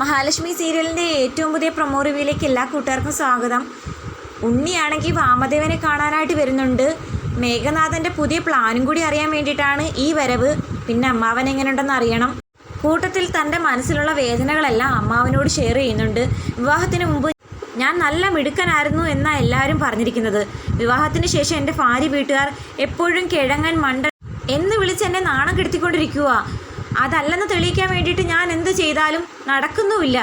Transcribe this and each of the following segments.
മഹാലക്ഷ്മി സീരിയലിന്റെ ഏറ്റവും പുതിയ പ്രൊമോ റിവ്യൂയിലേക്ക് എല്ലാ കൂട്ടുകാർക്കും സ്വാഗതം. ഉണ്ണിയാണെങ്കിൽ വാമദേവനെ കാണാനായിട്ട് വരുന്നുണ്ട്. മേഘനാഥന്റെ പുതിയ പ്ലാനും കൂടി അറിയാൻ വേണ്ടിയിട്ടാണ് ഈ വരവ്. പിന്നെ അമ്മാവൻ എങ്ങനെയുണ്ടെന്ന് അറിയണം. കൂട്ടത്തിൽ തന്റെ മനസ്സിലുള്ള വേദനകളെല്ലാം അമ്മാവനോട് ഷെയർ ചെയ്യുന്നുണ്ട്. വിവാഹത്തിന് മുമ്പ് ഞാൻ നല്ല മിടുക്കനായിരുന്നു എന്നാണ് എല്ലാവരും പറഞ്ഞിരിക്കുന്നത്. വിവാഹത്തിന് ശേഷം എന്റെ ഭാര്യ വീട്ടുകാർ എപ്പോഴും കിഴങ്ങൻ മണ്ടൻ എന്ന് വിളിച്ച് എന്നെ നാണം കെടുത്തിക്കൊണ്ടിരിക്കുക അതല്ലെന്ന് തെളിയിക്കാൻ വേണ്ടിയിട്ട് ഞാൻ എന്ത് ചെയ്താലും നടക്കുന്നുമില്ല.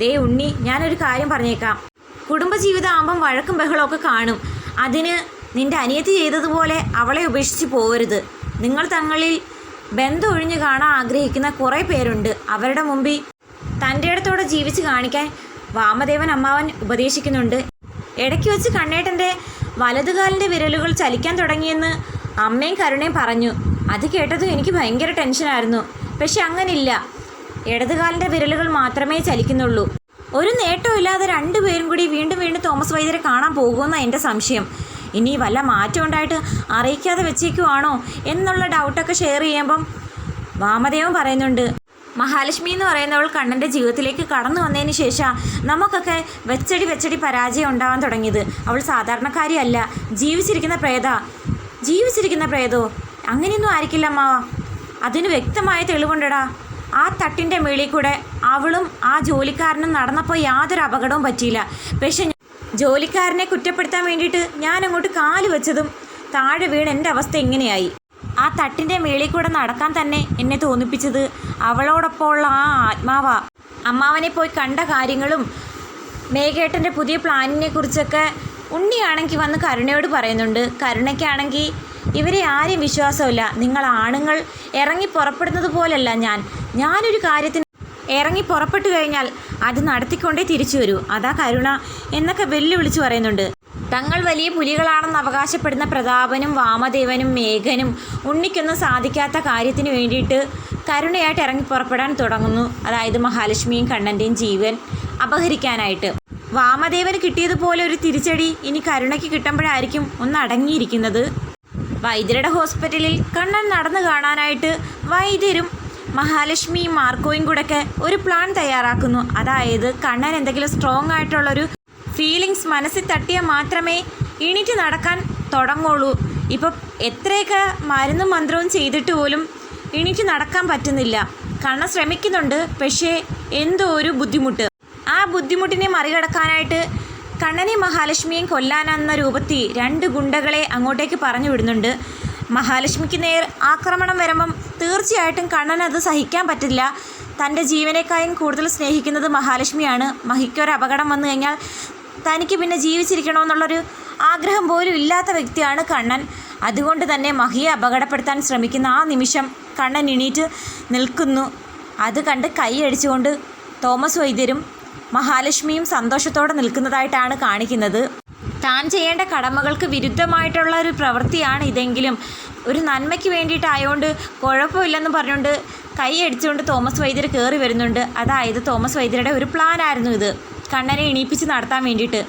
ദേ ഉണ്ണി ഞാനൊരു കാര്യം പറഞ്ഞേക്കാം. കുടുംബജീവിതം ആകുമ്പം വഴക്കും ബഹളമൊക്കെ കാണും. അതിന് നിന്റെ അനിയത്തി ചെയ്തതുപോലെ അവളെ ഉപേക്ഷിച്ച് പോകരുത് നിങ്ങൾ തങ്ങളിൽ ബന്ധം ഒഴിഞ്ഞു കാണാൻ ആഗ്രഹിക്കുന്ന കുറേ പേരുണ്ട്. അവരുടെ മുമ്പിൽ തന്റെ ഇടത്തോടെ ജീവിച്ച് കാണിക്കാൻ വാമദേവൻ അമ്മാവൻ ഉപദേശിക്കുന്നുണ്ട്. ഇടയ്ക്ക് വെച്ച് കണ്ണേട്ടന്റെ വലതുകാലിന്റെ വിരലുകൾ ചലിക്കാൻ തുടങ്ങിയെന്ന് അമ്മയും കരുണയും പറഞ്ഞു. അത് കേട്ടതും എനിക്ക് ഭയങ്കര ടെൻഷനായിരുന്നു പക്ഷെ അങ്ങനില്ല. ഇടതുകാലിന്റെ വിരലുകൾ മാത്രമേ ചലിക്കുന്നുള്ളൂ. ഒരു നേട്ടവും ഇല്ലാതെ രണ്ടുപേരും കൂടി വീണ്ടും വീണ്ടും തോമസ് വൈദ്യരെ കാണാൻ പോകുമെന്നാണ് എന്റെ സംശയം. ഇനി വല്ല മാറ്റം ഉണ്ടായിട്ട് അറിയിക്കാതെ വെച്ചേക്കുവാണോ എന്നുള്ള ഡൗട്ടൊക്കെ ഷെയർ ചെയ്യുമ്പം വാമദേവൻ പറയുന്നുണ്ട് മഹാലക്ഷ്മി എന്ന് പറയുന്നവൾ കണ്ണന്റെ ജീവിതത്തിലേക്ക് കടന്നു വന്നതിന് ശേഷം നമുക്കൊക്കെ വെച്ചടി വെച്ചടി പരാജയം ഉണ്ടാവാൻ തുടങ്ങിയത്. അവൾ സാധാരണക്കാരിയല്ല. ജീവിച്ചിരിക്കുന്ന പ്രേത. ജീവിച്ചിരിക്കുന്ന പ്രേതോ? അങ്ങനെയൊന്നും ആയിരിക്കില്ല അമ്മാവ. അതിന് വ്യക്തമായ തെളിവുണ്ടടാ. ആ തട്ടിന്റെ മേളിൽ കൂടെ അവളും ആ ജോലിക്കാരനും നടന്നപ്പോൾ യാതൊരു അപകടവും പറ്റിയില്ല. പക്ഷെ ജോലിക്കാരനെ കുറ്റപ്പെടുത്താൻ വേണ്ടിയിട്ട് ഞാൻ അങ്ങോട്ട് കാൽ വെച്ചതും താഴെ വീണ് എന്റെ അവസ്ഥ എങ്ങനെയായി ആ തട്ടിന്റെ മേളിൽ കൂടെ നടക്കാൻ തന്നെ എന്നെ തോന്നിപ്പിച്ചത് അവളോടൊപ്പമുള്ള ആ ആത്മാവ. അമ്മാവനെ പോയി കണ്ട കാര്യങ്ങളും മേഘേട്ടന്റെ പുതിയ പ്ലാനിനെ കുറിച്ചൊക്കെ ഉണ്ണിയാണെങ്കിൽ വന്ന് കരുണയോട് പറയുന്നുണ്ട്. കരുണയ്ക്കാണെങ്കിൽ ഇവരെ ആരും വിശ്വാസമില്ല. നിങ്ങൾ ആണുങ്ങൾ. ഇറങ്ങി പുറപ്പെടുന്നത് പോലല്ല ഞാൻ. ഞാനൊരു കാര്യത്തിന് ഇറങ്ങി പുറപ്പെട്ടു കഴിഞ്ഞാൽ അത് നടത്തിക്കൊണ്ടേ തിരിച്ചു വരൂ. അതാ കരുണ എന്നൊക്കെ വെല്ലുവിളിച്ച് പറയുന്നുണ്ട്. തങ്ങൾ വലിയ പുലികളാണെന്ന് അവകാശപ്പെടുന്ന പ്രതാപനും വാമദേവനും മേഘനും ഉണ്ണിക്കൊന്നും സാധിക്കാത്ത കാര്യത്തിന് വേണ്ടിയിട്ട് കരുണയായിട്ട് ഇറങ്ങി പുറപ്പെടാൻ തുടങ്ങുന്നു. അതായത് മഹാലക്ഷ്മിയും കണ്ണന്റെയും ജീവൻ അപഹരിക്കാനായിട്ട്. വാമദേവന് കിട്ടിയതുപോലെ ഒരു തിരിച്ചടി ഇനി കരുണയ്ക്ക് കിട്ടുമ്പോഴായിരിക്കും ഒന്ന് അടങ്ങിയിരിക്കുന്നത്. വൈദ്യരുടെ ഹോസ്പിറ്റലിൽ കണ്ണൻ നടന്നു കാണാനായിട്ട് വൈദ്യരും മഹാലക്ഷ്മിയും മാർക്കോയും കൂടെയൊക്കെ ഒരു പ്ലാൻ തയ്യാറാക്കുന്നു. അതായത് കണ്ണൻ എന്തെങ്കിലും സ്ട്രോങ് ആയിട്ടുള്ളൊരു ഫീലിങ്സ് മനസ്സിൽ തട്ടിയാൽ മാത്രമേ എണീറ്റ് നടക്കാൻ തുടങ്ങുള്ളൂ. ഇപ്പം എത്രയൊക്കെ മരുന്നും മന്ത്രവും ചെയ്തിട്ട് പോലും എണീറ്റ് നടക്കാൻ പറ്റുന്നില്ല. കണ്ണൻ ശ്രമിക്കുന്നുണ്ട് പക്ഷേ എന്തോ ഒരു ബുദ്ധിമുട്ട്. ആ ബുദ്ധിമുട്ടിനെ മറികടക്കാനായിട്ട് കണ്ണനെയും മഹാലക്ഷ്മിയും കൊല്ലാനെന്ന രൂപത്തിൽ രണ്ട് ഗുണ്ടകളെ അങ്ങോട്ടേക്ക് പറഞ്ഞു വിടുന്നുണ്ട്. മഹാലക്ഷ്മിക്ക് നേർ ആക്രമണം വരുമ്പം തീർച്ചയായിട്ടും കണ്ണൻ അത് സഹിക്കാൻ പറ്റില്ല. തന്റെ ജീവനേക്കായും കൂടുതൽ സ്നേഹിക്കുന്നത് മഹാലക്ഷ്മിയാണ്. മഹിക്കൊരു അപകടം വന്നു കഴിഞ്ഞാൽ തനിക്ക് പിന്നെ ജീവിച്ചിരിക്കണമെന്നുള്ളൊരു ആഗ്രഹം പോലും ഇല്ലാത്ത വ്യക്തിയാണ് കണ്ണൻ. അതുകൊണ്ട് തന്നെ മഹിയെ അപകടപ്പെടുത്താൻ ശ്രമിക്കുന്ന ആ നിമിഷം കണ്ണൻ എണീറ്റ് നിൽക്കുന്നു. അത് കണ്ട് കൈയടിച്ചുകൊണ്ട് തോമസ് വൈദ്യരും മഹാലക്ഷ്മിയും സന്തോഷത്തോടെ നിൽക്കുന്നതായിട്ടാണ് കാണിക്കുന്നത്. താൻ ചെയ്യേണ്ട കടമകൾക്ക് വിരുദ്ധമായിട്ടുള്ള ഒരു പ്രവൃത്തിയാണ് ഇതെങ്കിലും. ഒരു നന്മയ്ക്ക് വേണ്ടിയിട്ടായതുകൊണ്ട് കുഴപ്പമില്ലെന്ന് പറഞ്ഞുകൊണ്ട് കൈ അടിച്ചുകൊണ്ട് തോമസ് വൈദ്യർ കയറി വരുന്നുണ്ട്. അതായത് തോമസ് വൈദ്യരുടെ ഒരു പ്ലാനായിരുന്നു ഇത്. കണ്ണനെ എണീപ്പിച്ച് നടത്താൻ വേണ്ടിയിട്ട്.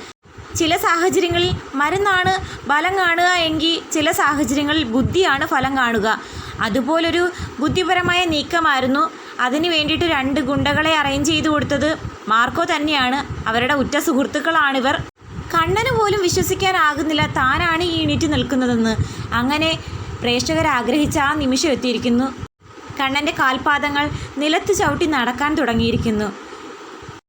ചില സാഹചര്യങ്ങളിൽ മരുന്നാണ് ഫലം കാണുക എങ്കിൽ ചില സാഹചര്യങ്ങളിൽ ബുദ്ധിയാണ് ഫലം കാണുക. അതുപോലൊരു ബുദ്ധിപരമായ നീക്കമായിരുന്നു. അതിന് വേണ്ടിയിട്ട് രണ്ട് ഗുണ്ടകളെ അറേഞ്ച് ചെയ്തു കൊടുത്തത് മാർക്കോ തന്നെയാണ് അവരുടെ ഉറ്റ സുഹൃത്തുക്കളാണിവർ കണ്ണന് പോലും വിശ്വസിക്കാനാകുന്നില്ല താനാണ് ഈ യൂണിറ്റ് നിൽക്കുന്നതെന്ന്. അങ്ങനെ പ്രേക്ഷകർ ആഗ്രഹിച്ച ആ നിമിഷം എത്തിയിരിക്കുന്നു. കണ്ണന്റെ കാൽപാദങ്ങൾ നിലത്ത് ചവിട്ടി നടക്കാൻ തുടങ്ങിയിരിക്കുന്നു.